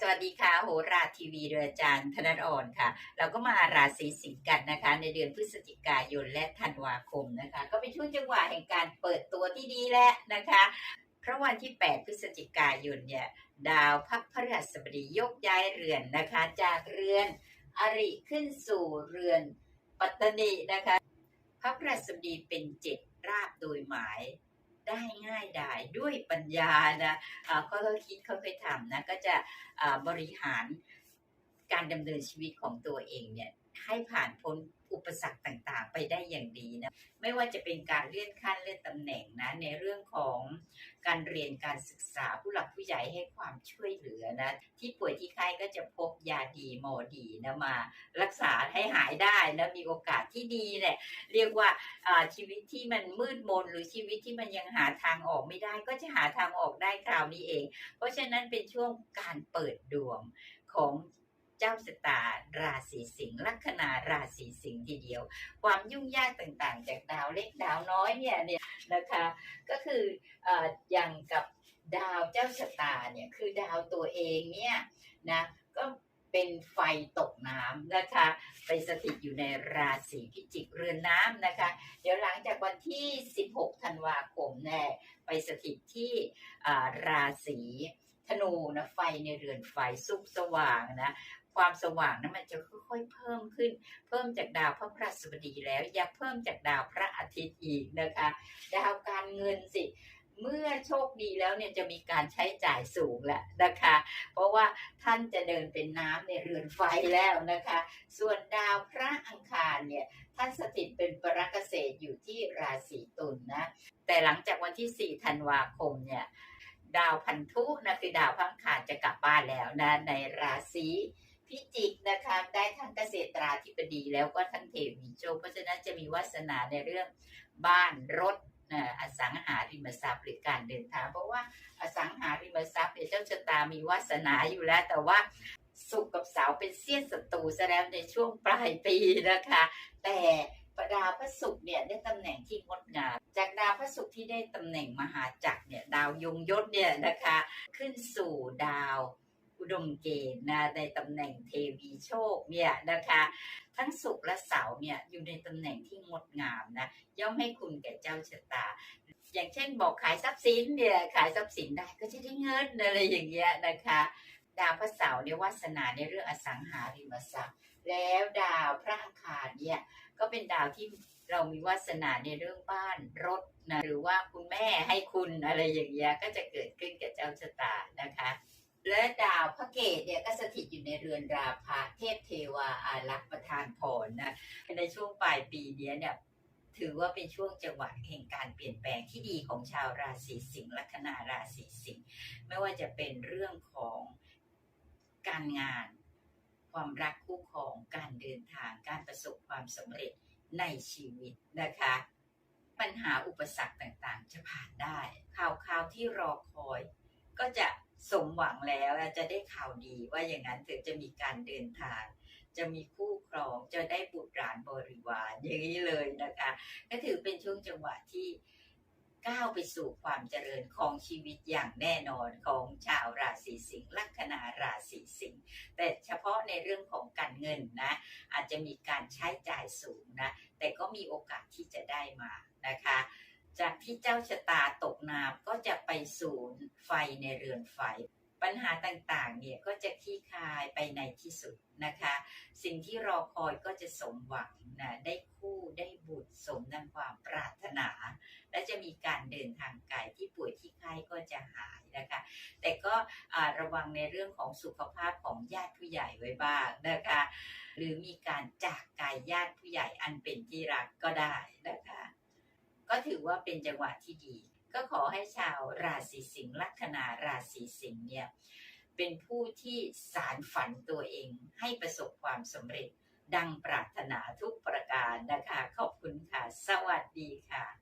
สวัสดีค่ะ โหราทีวีโดยอาจารย์ธนดอ่อนค่ะ เราก็มาราศีสิงห์กันนะคะ ในเดือนพฤศจิกายนและธันวาคมนะคะ ก็เป็นช่วงจังหวะแห่งการเปิดตัวที่ดีแล้วนะคะเพราะวันที่ 8 พฤศจิกายนเนี่ย ดาวพักพฤหัสบดียกย้ายเรือนนะคะ จากเรือนอริขึ้นสู่เรือนปัตตนีนะคะ พระพฤหัสบดีเป็นเจ็ดราบโดยหมาย ได้ง่ายดายด้วยปัญญานะเขาก็ค่อยคิดค่อยทำนะ ก็จะบริหารการดำเนินชีวิตของตัวเองเนี่ยให้ผ่านพ้น ปสรรคต่างๆ ไปได้อย่างดีนะไม่ว่าจะเป็นการเลื่อนขั้นเลื่อนตำแหน่งนะในเรื่องของการเรียนการศึกษาผู้หลักผู้ใหญ่ให้ความช่วยเหลือนะที่ป่วยที่ไข้ก็จะพบยาดีหมอดีนะมา รักษาให้หายได้นะมีโอกาสที่ดีเนี่ยเรียกว่าอ่าชีวิตที่มันมืดมนหรือชีวิตที่มันยังหาทางออกไม่ได้ ก็จะหาทางออกได้คราวนี้เอง เพราะฉะนั้นเป็นช่วงการเปิดดวงของ เจ้าสตาราศีสิงห์ลัคนาราศีสิงห์ทีเดียว ความยุ่งยากต่างๆ จากดาวเล็กดาวน้อยเนี่ยเนี่ยนะคะก็คือออย่างกับดาวเจ้าชะตาเนี่ยคือดาวตัวเองเนี่ยนะก็เป็นไฟตกน้ำนะคะ ไปสถิตอยู่ในราศีพิจิกเรือนน้ำนะคะ เดี๋ยวหลังจากวันที่ 16 ธันวาคมแน่ไปสถิตที่ราศี นูนะไฟในเรือนไฟสุขสว่างนะความสว่างนั้นมันจะค่อยๆเพิ่มขึ้น เพิ่มจากดาวพระพฤหัสบดีแล้ว อยังเพิ่มจากดาวพระอาทิตย์อีกนะคะดาวการเงินสิเมื่อโชคดีแล้วเนี่ยจะมีการใช้จ่ายสูงแหละนะคะ เพราะว่าท่านจะเดินเป็นน้ำในเรือนไฟแล้วนะคะ ส่วนดาวพระอังคารเนี่ยท่านสถิตเป็นปรกเกษตรอยู่ที่ราศีตุลนะแต่หลังจากวันที่ 4 ธันวาคมเนี่ย ดาวพันธุนะคือดาวพังคารจะกลับบ้านแล้วนะในราศีพิจิกนะคะได้ทั้งเกษตราธิบดีแล้วก็ทั้งเทวีโชคเพราะฉะนั้นจะมีวาสนาในเรื่องบ้านรถอสังหาริมทรัพย์หรือการเดินทาง เพราะว่าอสังหาริมทรัพย์เนี่ยเจ้าชะตามีวาสนาอยู่แล้ว แต่ว่าสุขกับเสาวเป็นเสี้ยนศัตรูแล้วในช่วงปลายปีนะคะ แต่ ดาวพระศุกร์เนี่ยได้ตำแหน่งที่งดงามจากดาวพระศุกร์ที่ได้ตำแหน่งมหาจักรเนี่ยดาวยงยศเนี่ยนะคะ ขึ้นสู่ดาวอุดมเกณฑ์นะในตำแหน่งเทวีโชคเนี่ยนะคะ ทั้งศุกร์และเสาร์เนี่ยอยู่ในตำแหน่งที่งดงามนะย่อมให้คุณแก่เจ้าชะตา อย่างเช่นบอกขายทรัพย์สินเนี่ยขายทรัพย์สินได้ก็จะได้เงินอะไรอย่างเงี้ยนะคะ ดาวพระเสาร์เนี่ยวาสนาในเรื่องอสังหาริมทรัพย์ แล้วดาวพระอังคารเนี่ยก็เป็นดาวที่เรามีวาสนาในเรื่องบ้านรถนะหรือว่าคุณแม่ให้คุณอะไรอย่างเงี้ยก็จะเกิดขึ้นกับเจ้าชะตานะคะและดาวพระเกตเนี่ยก็สถิตอยู่ในเรือนราพะเทพเทวาอารักษ์ประทานพรนะในช่วงปลายปีเนี้ยเนี่ยถือว่าเป็นช่วงจังหวะแห่งการเปลี่ยนแปลงที่ดีของชาวราศีสิงห์ลัคนาราศีสิงห์ไม่ว่าจะเป็นเรื่องของ การงาน ความรักคู่ครองการเดินทางการประสบความสำเร็จในชีวิตนะคะ ปัญหาอุปสรรคต่างๆ จะผ่านได้ ข่าวข่าวที่รอคอย ก็จะสมหวังแล้วจะได้ข่าวดีว่าอย่างนั้นถึงจะมีการเดินทาง จะมีคู่ครองจะได้บุตรหลานบริวารอย่างนี้เลยนะคะ ก็ถือเป็นช่วงจังหวะที่ ก้าวไปสู่ความเจริญของชีวิตอย่างแน่นอนของชาวราศีสิงห์ลัคนาราศีสิงห์แต่เฉพาะในเรื่องของการเงินนะอาจจะมีการใช้จ่ายสูงนะแต่ก็มีโอกาสที่จะได้มานะคะจากที่เจ้าชะตาตกน้ำก็จะไปสู่ไฟในเรือนไฟ ปัญหาต่างๆเนี่ยก็จะคลี่คลายไปในที่สุดนะคะ สิ่งที่รอคอยก็จะสมหวังนะได้คู่ บุตรสมดังความปรารถนา และจะมีการเดินทางไกลที่ป่วยที่ไข้ก็จะหายนะคะ แต่ก็ระวังในเรื่องของสุขภาพของญาติผู้ใหญ่ไว้บ้างนะคะ หรือมีการจากกายญาติผู้ใหญ่อันเป็นที่รักก็ได้นะคะ ก็ถือว่าเป็นจังหวะที่ดี ก็ขอให้ชาวราศีสิงห์ลัคนาราศีสิงห์เนี่ยเป็นผู้ที่สารฝันตัวเองให้ประสบความสำเร็จ ดังปรารถนาทุกประการนะคะ ขอบคุณค่ะ สวัสดีค่ะ